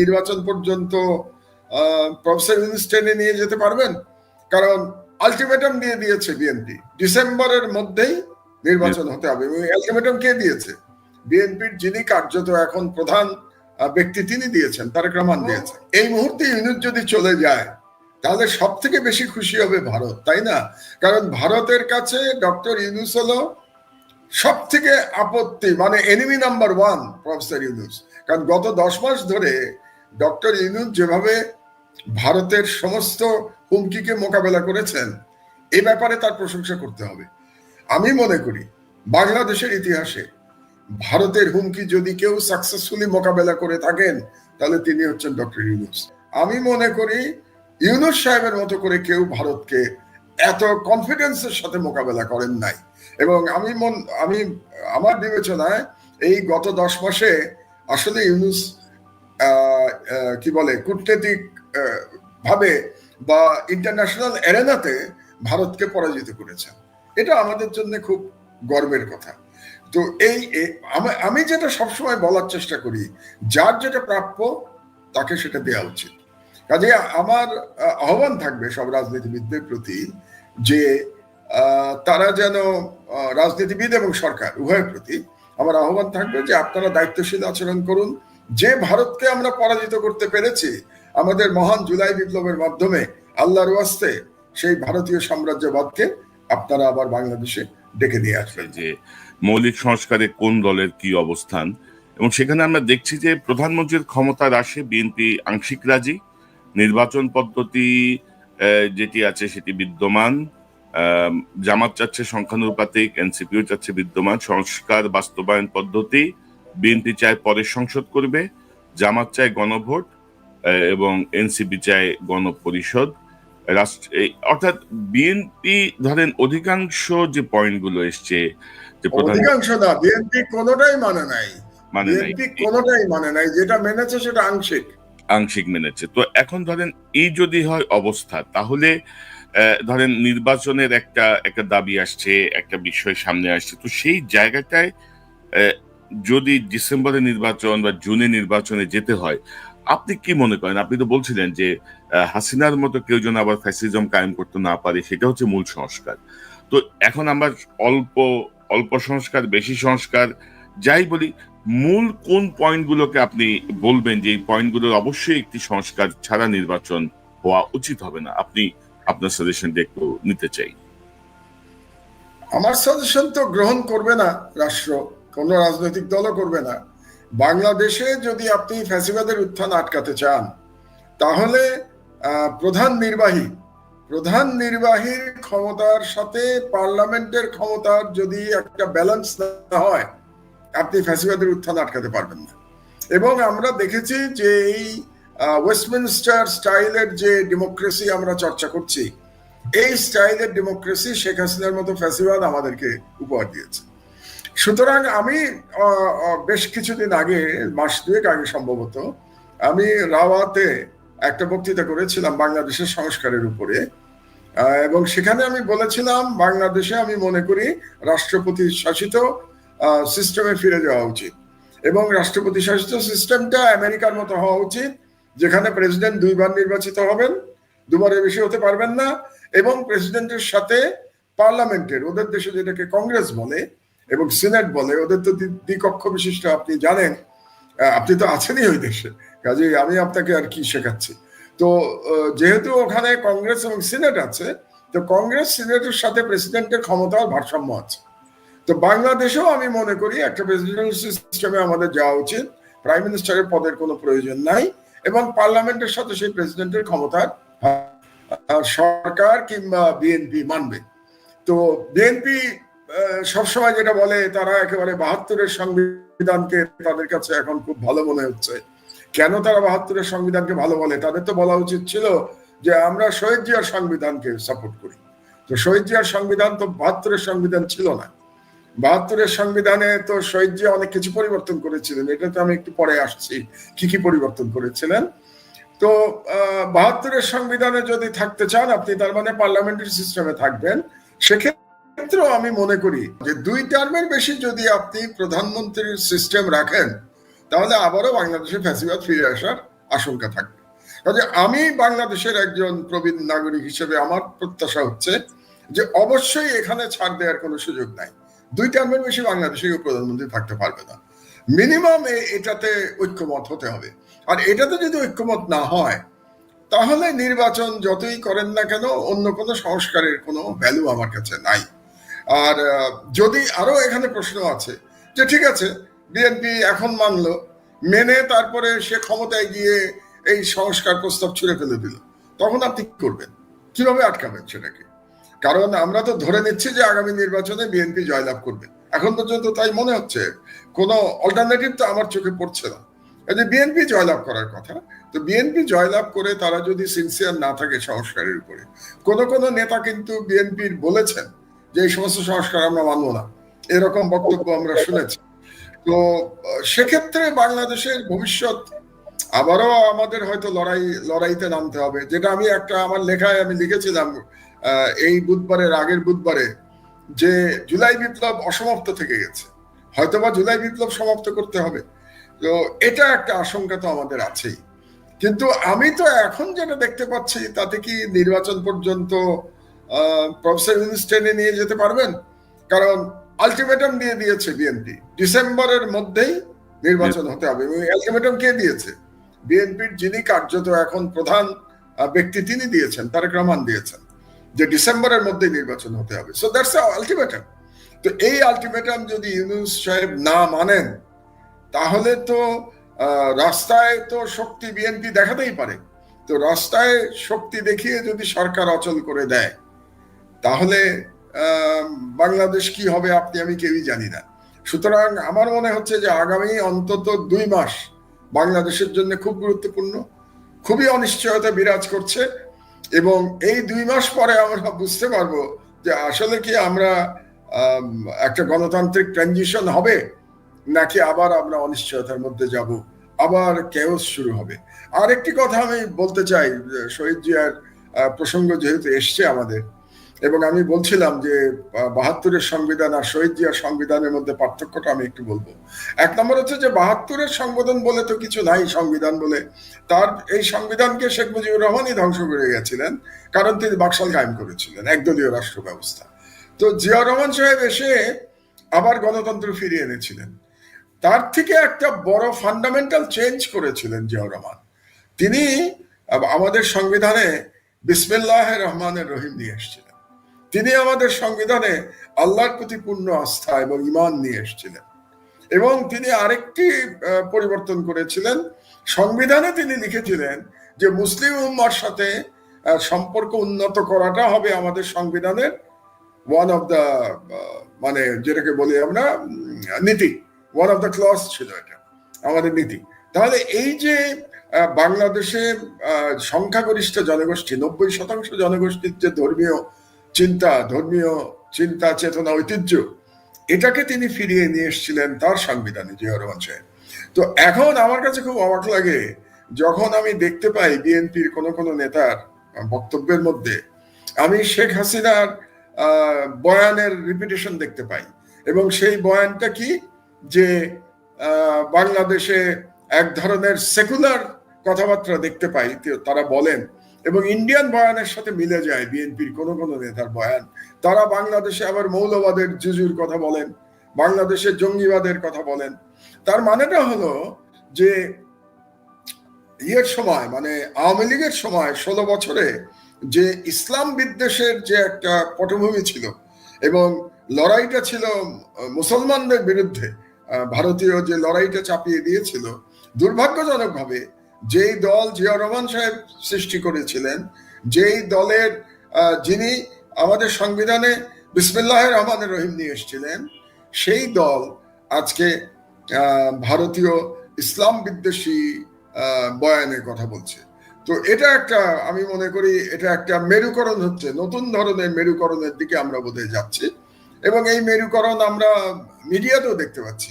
নির্বাচন পর্যন্ত প্রফেসর ইউনুস নিয়ে যেতে পারবেন? কারণ আলটিমেটাম দিয়ে দিয়েছে বিএনপি ডিসেম্বরের মধ্যেই নির্বাচন হতে হবে। এবং আলটিমেটাম কে দিয়েছে? বিএনপির যিনি কার্যত এখন প্রধান ব্যক্তি, তিনি দিয়েছেন, তারেক রহমান দিয়েছেন এই মুহূর্তে ইউনুস যদি চলে যায়, তাহলে সব থেকে বেশি খুশি হবে ভারত, তাই না? কারণ ভারতের কাছে ডক্টর ইউনুস হলো সব থেকে আপত্তি মানে enemy number one professor Yunus. কারণ গত দশ মাস ধরে ডক্টর ইউনুস যেভাবে ভারতের সমস্ত হুমকিকে মোকাবেলা করেছেন এই ব্যাপারে তার প্রশংসা করতে হবে। আমি মনে করি, বাংলাদেশের ইতিহাসে ভারতের হুমকি যদি কেউ সাকসেসফুলি মোকাবেলা করে থাকেন, তাহলে তিনি হচ্ছেন ডক্টর ইউনুস আমি মনে করি, ইউনুস সাহেবের মতো করে কেউ ভারতকে এত কনফিডেন্সের সাথে মোকাবেলা করেন নাই। এবং আমি মন, আমি, আমার বিবেচনায় এই গত দশ মাসে আসলে ইউনুস কি বলে, কূটনৈতিক ভাবে বা ইন্টারন্যাশনাল এরেনাতে ভারতকে পরাজিত করেছেন। এটা আমাদের জন্য খুব গর্বের কথা। তো এই আমি যেটা সবসময় বলার চেষ্টা করি, যার যেটা প্রাপ্য, তাকে সেটা দেওয়া উচিত। কাজে আমার আহ্বান থাকবে সব রাজনীতিবিদদের প্রতি যে তারা যেন রাজনীতিবিদ এবং সরকার, উভয়ের প্রতি আমার আহ্বান থাকবে যে আপনারা দায়িত্বশীল আচরণ করুন যে ভারতকে আমরা পরাজিত করতে পেরেছি, আমাদের মহান জুলাই বিপ্লবের মাধ্যমে আল্লাহর ওয়াস্তে সেই ভারতীয় সাম্রাজ্যবাদকে আপনারা আবার বাংলাদেশে ডেকে নিয়ে আসবেন। যে মৌলিক সংস্কারে কোন দলের কি অবস্থান? এবং সেখানে আমরা দেখছি যে প্রধানমন্ত্রীর ক্ষমতা হ্রাসে বিএনপি আংশিক রাজি, নির্বাচন পদ্ধতি যেটি আছে সেটি বিদ্যমান জামাত চাচ্ছে সংখ্যানুপাতিক, এনসিপিও চাচ্ছে বিদ্যমান, সংস্কার বাস্তবায়ন পদ্ধতি বিএনপি চায় পরের সংসদ করবে জামাত চায় গণভোট এবং এনসিপি চায় গণপরিষদ। রাষ্ট্র অর্থাৎ বিএনপি ধরেন অধিকাংশ যে পয়েন্টগুলো এসছে যে অধিকাংশ না বিএনপি কোনোটাই মানে নাই। মানে বিএনপি কোনোটাই মানে নাই যেটা মেনেছে সেটা আংশিক। আংশিক মেনেছে। তো এখন ধরেন এই যদি হয় অবস্থা তাহলে ধরেন নির্বাচনের একটা একটা দাবি আসছে একটা বিষয় সামনে আসছে তো সেই জায়গাটায় যদি ডিসেম্বরে নির্বাচন বা জুনে নির্বাচনে যেতে হয়, আপনি কি মনে করেন? আপনি তো বলছিলেন যে হাসিনার মতো কেউ যেন আবার ফ্যাসিজম কায়েম করতে না পারে, সেটা হচ্ছে মূল সংস্কার। তো এখন আমরা অল্প অল্প সংস্কার, বেশি সংস্কার, যাই বলি, মূল কোন পয়েন্টগুলোকে আপনি বলবেন যে, এই পয়েন্টগুলোর অবশ্যই একটি সংস্কার ছাড়া নির্বাচন হওয়া উচিত হবে না? আপনি আপনার সাজেশনটা একটু নিতে চাই। আমার সাজেশন তো গ্রহণ করবে না রাষ্ট্র। কোনো রাজনৈতিক দলও করবে না। বাংলাদেশে যদি আপনি ফ্যাসিবাদের উত্থান আটকাতে চান, তাহলে প্রধান নির্বাহী, প্রধান নির্বাহীর ক্ষমতার সাথে পার্লামেন্টের ক্ষমতার যদি একটা ব্যালেন্স না হয়, আপনি ফ্যাসিবাদের উত্থান আটকাতে পারবেন না। এবং আমরা দেখেছি যে এই ওয়েস্টমিনস্টার স্টাইলের যে ডেমোক্রেসি আমরা চর্চা করছি, এই স্টাইলের ডেমোক্রেসি শেখ হাসিনার মতো ফ্যাসিবাদ আমাদেরকে উপহার দিয়েছে। সুতরাং আমি বেশ কিছুদিন আগে, মাস দুয়েক আগে সম্ভবত, আমি রাওয়াতে একটা বক্তৃতা করেছিলাম বাংলাদেশের সংস্কারের উপরে এবং সেখানে আমি বলেছিলাম, বাংলাদেশে আমি মনে করি রাষ্ট্রপতি শাসিত সিস্টেমে ফিরে যাওয়া উচিত। এবং রাষ্ট্রপতি শাসিত সিস্টেমটা আমেরিকার মতো হওয়া উচিত, যেখানে প্রেসিডেন্ট দুইবার নির্বাচিত হবেন দুবারের বেশি হতে পারবেন না, এবং প্রেসিডেন্টের সাথে পার্লামেন্টের ওদের দেশে যেটাকে কংগ্রেস বলে এবং সিনেট বলে, ওদের তো দ্বি- দ্বিকক্ষ বিশিষ্ট, আপনি জানেন আপনি তো আছেনই ওই দেশে। কাজে আমি আপনাকে আর কি শেখাচ্ছি। তো যেহেতু ওখানে কংগ্রেস এবং সিনেট আছে, তো কংগ্রেস সিনেটের সাথে প্রেসিডেন্টের ক্ষমতার ভারসাম্য আছে। তো বাংলাদেশেও আমি মনে করি একটা প্রেসিডেন্ট সিস্টেমে আমাদের যাওয়া উচিত। প্রাইম মিনিস্টারের পদের কোনো প্রয়োজন নাই এবং পার্লামেন্টের সাথে সেই প্রেসিডেন্টের ক্ষমতার সরকার কিংবা বিএনপি মানবে। তো বিএনপি সবসময় যেটা বলে, তারা একেবারে বাহাত্তরের সংবিধানকে তাদের কাছে এখন খুব ভালো মনে হচ্ছে। কেন তারা বাহাত্তরের সংবিধানকে ভালো বলে? তাদের তো বলা উচিত ছিল যে, আমরা শহীদ জিয়ার সংবিধানকে সাপোর্ট করি। তো শহীদ জিয়ার সংবিধান তো বাহাত্তরের সংবিধান ছিল না। বাহাত্তরের সংবিধানে তো শহীদ জিয়া অনেক কিছু পরিবর্তন করেছিলেন। এটা তো আমি একটু পরে আসছি, কি কি পরিবর্তন করেছিলেন। তো বাহাত্তরের সংবিধানে যদি থাকতে চান, আপনি তার মানে পার্লামেন্টারি সিস্টেমে থাকবেন। সেক্ষেত্রেও আমি মনে করি যে দুই টার্মের বেশি যদি আপনি প্রধানমন্ত্রীর সিস্টেম রাখেন, তাহলে আবারও বাংলাদেশে ফ্যাসিবাদ ফিরে আসার আশঙ্কা থাকবে। কাজে আমি বাংলাদেশের একজন প্রবীণ নাগরিক হিসেবে আমার প্রত্যাশা হচ্ছে যে অবশ্যই এখানে ছাড় দেওয়ার কোনো সুযোগ নাই। দুই টার্মের বেশি বাংলাদেশে প্রধানমন্ত্রী থাকতে পারবে না। মিনিমাম এটাতে ঐক্যমত হতে হবে। আর এটাতে যদি ঐক্যমত না হয়, তাহলে নির্বাচন যতই করেন না কেন, অন্য কোনো সংস্কারের কোনো ভ্যালু আমার কাছে নাই। আর যদি আরও এখানে প্রশ্ন আছে যে ঠিক আছে বিএনপি এখন মানলো, মেনে তারপরে সে ক্ষমতায় গিয়ে এই সংস্কার প্রস্তাব ছুঁড়ে ফেলে দিল, তখন আপনি কি করবেন কীভাবে আটকাবেন সেটাকে? কারণ আমরা তো ধরে নিচ্ছি যে আগামী নির্বাচনে বিএনপি জয়লাভ করবে। এখন পর্যন্ত তাই মনে হচ্ছে, কোনো অল্টারনেটিভ তো আমার চোখে পড়ছে না। যে বিএনপি জয়লাভ করার কথা, তো বিএনপি জয়লাভ করে তারা যদি সিনসিয়ার না থাকে সংস্কারের উপরে, কোন কোন নেতা কিন্তু বিএনপির বলেছেন যে এই সমস্ত সংস্কার আমরা মানব না। এরকম বক্তব্য আমরা শুনেছি। তো, সেক্ষেত্রে বাংলাদেশের ভবিষ্যৎ আবারও আমাদের হয়তো লড়াই, লড়াইতে নামতে হবে। যেটা আমি একটা, আমার লেখায় আমি লিখেছিলাম এই বুধবারের আগের বুধবারে যে জুলাই বিপ্লব অসমাপ্ত থেকে গেছে। হয়তোবা জুলাই বিপ্লব সমাপ্ত করতে হবে। তো, এটা একটা আশঙ্কা তো আমাদের আছেই। কিন্তু আমি তো এখন যেটা দেখতে পাচ্ছি, তাতে কি নির্বাচন পর্যন্ত প্রফেসর ইউনুস টেনে নিয়ে যেতে পারবেন। কারণ আলটিমেটাম দিয়ে দিয়েছে বিএনপি ডিসেম্বরের মধ্যেই নির্বাচন হতে হবে। এবং আলটিমেটাম কে দিয়েছে? বিএনপির যিনি কার্যত এখন প্রধান ব্যক্তি, তিনি দিয়েছেন, তারেক রহমান দিয়েছেন, যে ডিসেম্বরের মধ্যে নির্বাচন হতে হবে। সো দ্যাটস আলটিমেটাম তো এই আলটিমেটাম যদি ইউনুস সাহেব না মানেন, তাহলে তো রাস্তায় তো শক্তি বিএনপি দেখাতেই পারে। তো রাস্তায় শক্তি দেখিয়ে যদি সরকার অচল করে দেয় তাহলে বাংলাদেশ কি হবে আপনি, আমি কেউই জানি না। সুতরাং আমার মনে হচ্ছে যে আগামী অন্তত দুই মাস বাংলাদেশের জন্য খুব গুরুত্বপূর্ণ, খুবই অনিশ্চয়তা বিরাজ করছে এবং এই দুই মাস পরে আমরা বুঝতে পারব যে আসলে কি আমরা একটা গণতান্ত্রিক ট্রানজিশন হবে, নাকি আবার আমরা অনিশ্চয়তার মধ্যে যাব, আবার কেওস শুরু হবে। আর একটি কথা আমি বলতে চাই, শহীদ জিয়ার প্রসঙ্গ যেহেতু এসছে আমাদের এবং আমি বলছিলাম যে বাহাত্তরের সংবিধান আর শহীদ জিয়ার সংবিধানের মধ্যে পার্থক্যটা আমি একটু বলব। এক নম্বর হচ্ছে যে, বাহাত্তরের সংবিধান বলে তো কিছু নাই, সংবিধান বলে তার, এই সংবিধানকে শেখ মুজিবুর রহমানই ধ্বংস করে গেছিলেন, কারণ তিনি বাকশাল কায়েম করেছিলেন, একদলীয় রাষ্ট্র ব্যবস্থা। তো জিয়া রহমান সাহেব এসে আবার গণতন্ত্র ফিরিয়ে এনেছিলেন। তার থেকে একটা বড় ফান্ডামেন্টাল চেঞ্জ করেছিলেন জিয়াউর রহমান। তিনি আমাদের সংবিধানে বিসমিল্লাহ রহমানের রহিম নিয়ে এসেছিলেন। তিনি আমাদের সংবিধানে আল্লাহর প্রতি পূর্ণ আস্থা এবং ইমান নিয়ে এসেছিলেন। এবং তিনি আরেকটি পরিবর্তন করেছিলেন। সংবিধানে তিনি লিখেছিলেন যে, মুসলিম উম্মার সাথে সম্পর্ক উন্নত করাটা হবে আমাদের সংবিধানের ওয়ান অফ দ্য মানে যেটাকে বলি আমরা নীতি। ওয়ান অফ দ্য ক্লস ছিল এটা, আমাদের নীতি। তাহলে এই যে বাংলাদেশে সংখ্যাগরিষ্ঠ জনগোষ্ঠী, নব্বই শতাংশ জনগোষ্ঠীর যে ধর্মীয় চিন্তা, ধর্মীয় চিন্তা, চেতনা, ঐতিহ্য, এটাকে তিনি ফিরিয়ে নিয়ে এসেছিলেন তার সংবিধানে জিয়া রহমান সাহেব তো এখন আমার কাছে খুব অবাক লাগে, যখন আমি দেখতে পাই বিএনপির কোন কোন নেতার বক্তব্যের মধ্যে, আমি শেখ হাসিনার বয়ানের রিপিটেশন দেখতে পাই। এবং সেই বয়ানটা কি? যে বাংলাদেশে এক ধরনের সেকুলার কথাবার্তা দেখতে পাই, তারা বলেন এবং ইন্ডিয়ান বয়ানের সাথে মিলে যায় বিএনপির কোন কোন নেতার বয়ান। তারা বাংলাদেশে আবার মৌলবাদের জুজুর কথা বলেন, বাংলাদেশের জঙ্গিবাদের কথা বলেন। তার মানেটা হলো যে ইয়ের সময় মানে আওয়ামী লীগের সময় ষোলো বছরে যে ইসলাম বিদ্বেষের যে একটা পটভূমি ছিল এবং লড়াইটা ছিল মুসলমানদের বিরুদ্ধে ভারতীয় যে লড়াইটা চাপিয়ে দিয়েছিল, দুর্ভাগ্যজনকভাবে যেই দল জিয়া রহমান সাহেব সৃষ্টি করেছিলেন, যেই দলের যিনি আমাদের সংবিধানে বিসমিল্লাহ রহমান রহিম নিয়ে এসেছিলেন, সেই দল আজকে ভারতীয় ইসলাম বিদ্বেষী বয়ানের কথা বলছে। তো এটা একটা, আমি মনে করি এটা একটা মেরুকরণ হচ্ছে, নতুন ধরনের মেরুকরণের দিকে আমরা বোধহয় যাচ্ছি। এবং এই মেরুকরণ আমরা মিডিয়াতেও দেখতে পাচ্ছি।